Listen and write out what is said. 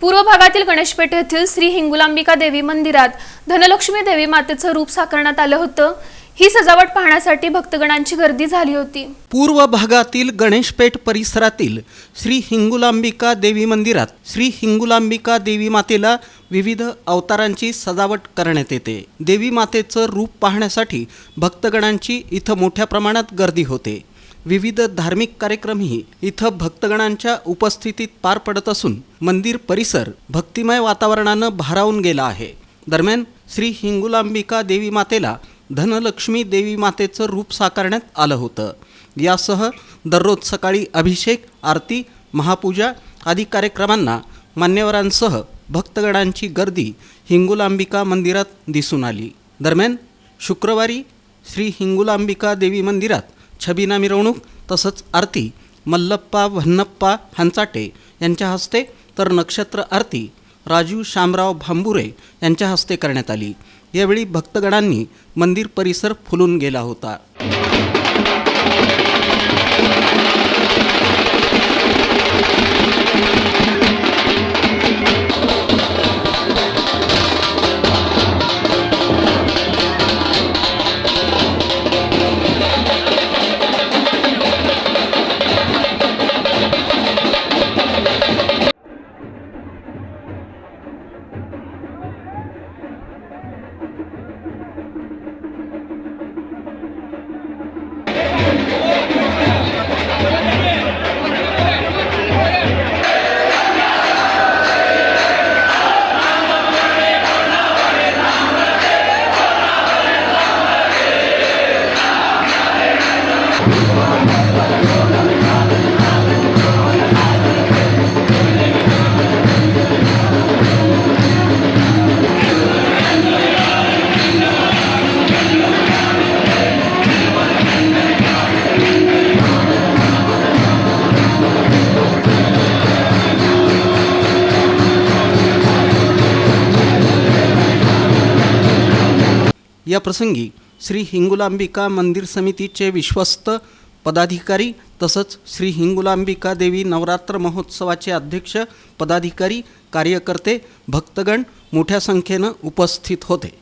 पूर्व भागातील गणेशपेठ येथील श्री हिंगुलांबिका देवी मंदिरात धनलक्ष्मी देवी मातेचं रूप साकारण्यात आलं होतं. ही सजावट पाहण्यासाठी भक्तगणांची गर्दी झाली होती. पूर्व भागातील गणेशपेठ परिसरातील श्री हिंगुलांबिका देवी मंदिरात श्री हिंगुलांबिका देवी मातेला विविध अवतारांची सजावट करण्यात येते. देवी मातेचं रूप पाहण्यासाठी भक्तगणांची इथं मोठ्या प्रमाणात गर्दी होते. विविध धार्मिक कार्यक्रमही इथं भक्तगणांच्या उपस्थितीत पार पडत असून मंदिर परिसर भक्तिमय वातावरणानं भारावून गेला आहे. दरम्यान श्री हिंगुलांबिका देवी मातेला धनलक्ष्मी देवी मातेचं रूप साकारण्यात आलं होतं. यासह दररोज सकाळी अभिषेक आरती महापूजा आदी कार्यक्रमांना मान्यवरांसह भक्तगणांची गर्दी हिंगुलांबिका मंदिरात दिसून आली. दरम्यान शुक्रवारी श्री हिंगुलांबिका देवी मंदिरात छबिना मिरवणूक तसंच आरती मल्लप्पा व्हन्नप्पा हंचाटे यांच्या हस्ते तर नक्षत्र आरती राजू शामराव भांबुरे यांच्या हस्ते करण्यात आली. यावेळी भक्तगणांनी मंदिर परिसर फुलून गेला होता. या प्रसंगी श्री हिंगुलांबिका मंदिर समितीचे विश्वस्त पदाधिकारी तसंच श्री हिंगुलांबिका देवी नवरात्र महोत्सवाचे अध्यक्ष पदाधिकारी कार्यकर्ते भक्तगण मोठ्या संख्येनं उपस्थित होते.